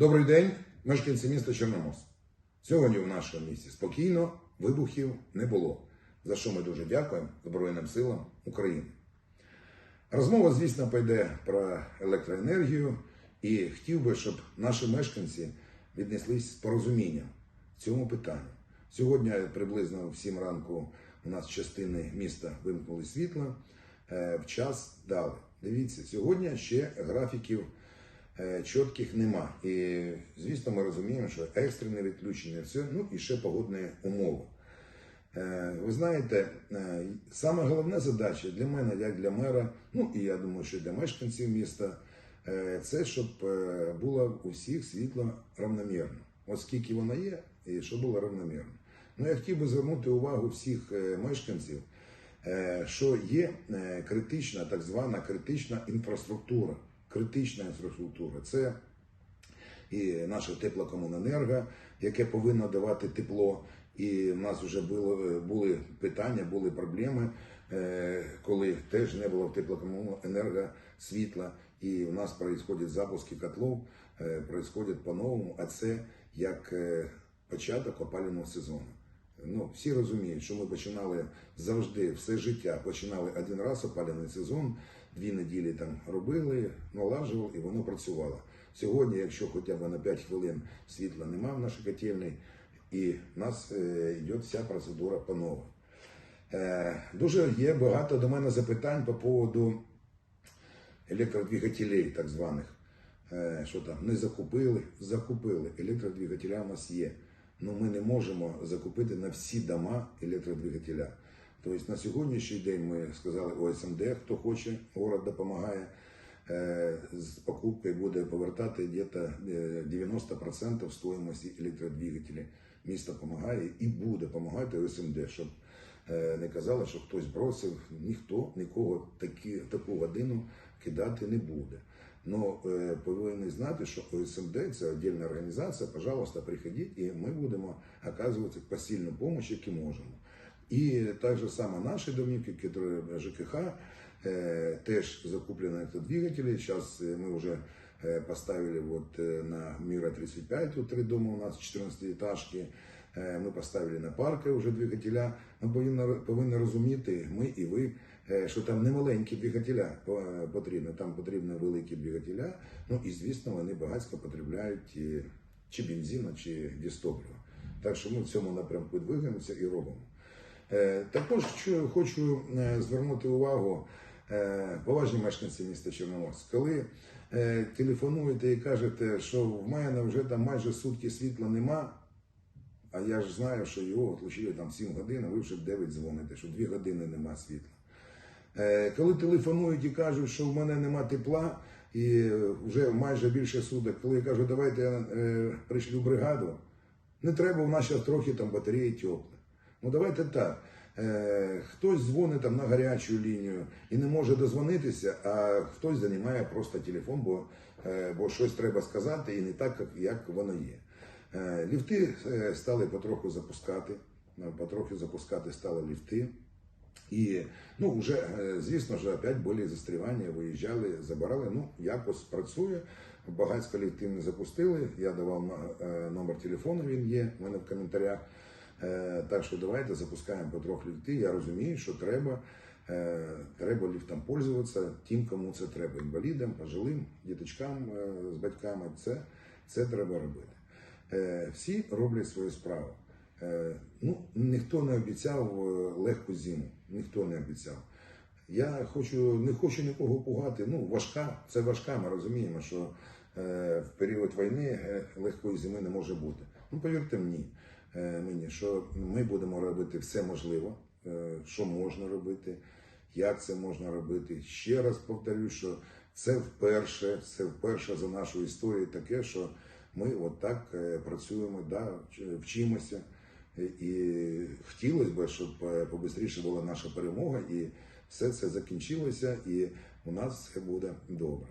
Добрий день, мешканці міста Чорноморськ. Сьогодні в нашому місті спокійно, вибухів не було, за що ми дуже дякуємо Збройним силам України. Розмова, звісно, пойде про електроенергію, і хотів би, щоб наші мешканці віднеслись з порозумінням в цьому питанні. Сьогодні приблизно в 7 ранку у нас частини міста вимкнули світло, е, в час дали. Дивіться, сьогодні ще графіків чітких нема. І, звісно, ми розуміємо, що екстрене відключення, все, ну і ще погодні умови. Е, Ви знаєте, е, саме головна задача для мене, як для мера, ну і я думаю, що для мешканців міста, е, це щоб е, було у всіх світло равномірно. Оскільки воно є, і щоб було равномірно. Ну, я хотів би звернути увагу всіх е, мешканців, е, що є е, критична, так звана критична інфраструктура. Критична інфраструктура це і наша теплокомуненерго, яке повинно давати тепло. І в нас вже було, були питання, були проблеми, е, коли теж не було в теплокомуненерго світла, і у нас происходять запуски котлов, е, по-новому, а це як е, початок опалювального сезону. Ну, всі розуміють, що ми починали завжди все життя. Починали один раз опалювальний сезон, дві неділі там робили, налажували, і воно працювало. Сьогодні, якщо хоча б на 5 хвилин світла немає в нашій котельні, і в нас е, йде вся процедура по-новому. Е, дуже є багато до мене запитань по поводу електродвигателей, так званих. Е, що там не закупили, закупили. Електродвигателя у нас є. Ну ми не можемо закупити на всі дома електродвигателя. Тобто на сьогоднішній день ми сказали ОСМД, хто хоче, город допомагає. Е, з покупкою буде повертати десь 90% стоїмості електродвигателя. Місто допомагає і буде допомагати ОСМД, щоб е, не казали, що хтось бросив, ніхто нікого такі, таку годину кидати не буде. Но е, повинні знати, що ОСМД це віддільна організація. Пожалуйста, приходіть, і ми будемо оказувати посильну допомогу, яку можемо. І так же само наші домівки, які ЖКХ, е, теж закуплені електродвигатели. Зараз ми вже е, поставили вот е, на Мира 35, тут три дома у нас, 14 этажки. Е, Ми поставили на парки вже двигателя. Ми повинні, повинні розуміти, ми і ви, е, що там не маленькі двигателя по- потрібні, там потрібні великі двигателя. Ну і звісно, вони багатько потребляють е, чи бензину, чи дістоплива. Так що ми в цьому напрямку двигаємося і робимо. Е, Також хочу е, звернути увагу, е, поважні мешканці міста Чорноморськ, коли телефонуєте і кажете, що в мене вже там майже сутки світла нема, а я ж знаю, що його відключили там 7 годин, а ви вже 9 дзвоните, що 2 години нема світла. Коли телефонують і кажуть, що в мене нема тепла, і вже майже більше суток, коли я кажу, давайте я пришлю бригаду, не треба, у нас зараз трохи там батареї теплі. Ну давайте так. Е, хтось дзвонить там на гарячу лінію і не може дозвонитися, а хтось займає просто телефон, бо, е, бо щось треба сказати і не так, як, воно є. Е, ліфти стали потроху запускати, потроху запускати стали ліфти. І ну вже звісно ж опять були застрівання, виїжджали, забирали. Ну якось працює. Багатько ліфтів не запустили. Я давав номер телефону. Він є в мене в коментарях. Е, Так що давайте запускаємо потроху ліфти. Я розумію, що треба, е, треба ліфтом пользуватися тим, кому це треба. Інвалідам, пожилим, діточкам е, з батьками. Це, це треба робити. Всі роблять свою справу. Ну, ніхто не обіцяв легку зиму. Ніхто не обіцяв. Я хочу, не хочу нікого пугати. Ну, важка, це важка. Ми розуміємо, що в період війни легкої зими не може бути. Ну, повірте мені, мені, що ми будемо робити все можливе, е, що можна робити, як це можна робити. Ще раз повторюю, що це вперше, це вперше за нашу історію таке, що ми отак е, працюємо, да, вчимося. І хотілося б, щоб е, побистріше була наша перемога, і все це закінчилося, і у нас все буде добре.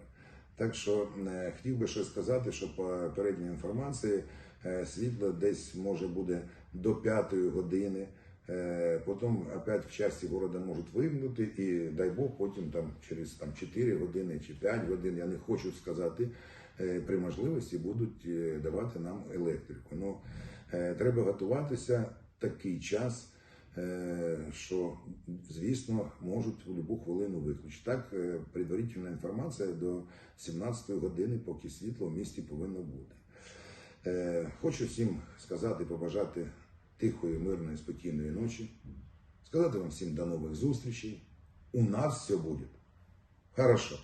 Так що е, хотів би ще сказати, що по передній інформації е, світло десь може буде до п'ятої години. Е, Потім опять в часті города можуть вимкнути, і дай Бог, потім там через там 4 години чи 5 годин, я не хочу сказати, е, при можливості будуть е, давати нам електрику. Ну, е, треба готуватися такий час, е, що, звісно, можуть в будь-яку хвилину виключити. Так, е, предварительна інформація до 17 години, поки світло в місті повинно бути. Е, Хочу всім сказати, побажати тихої, мирної, спокійної ночі. Сказати вам всім до нових зустрічей. У нас все буде. Хорошо.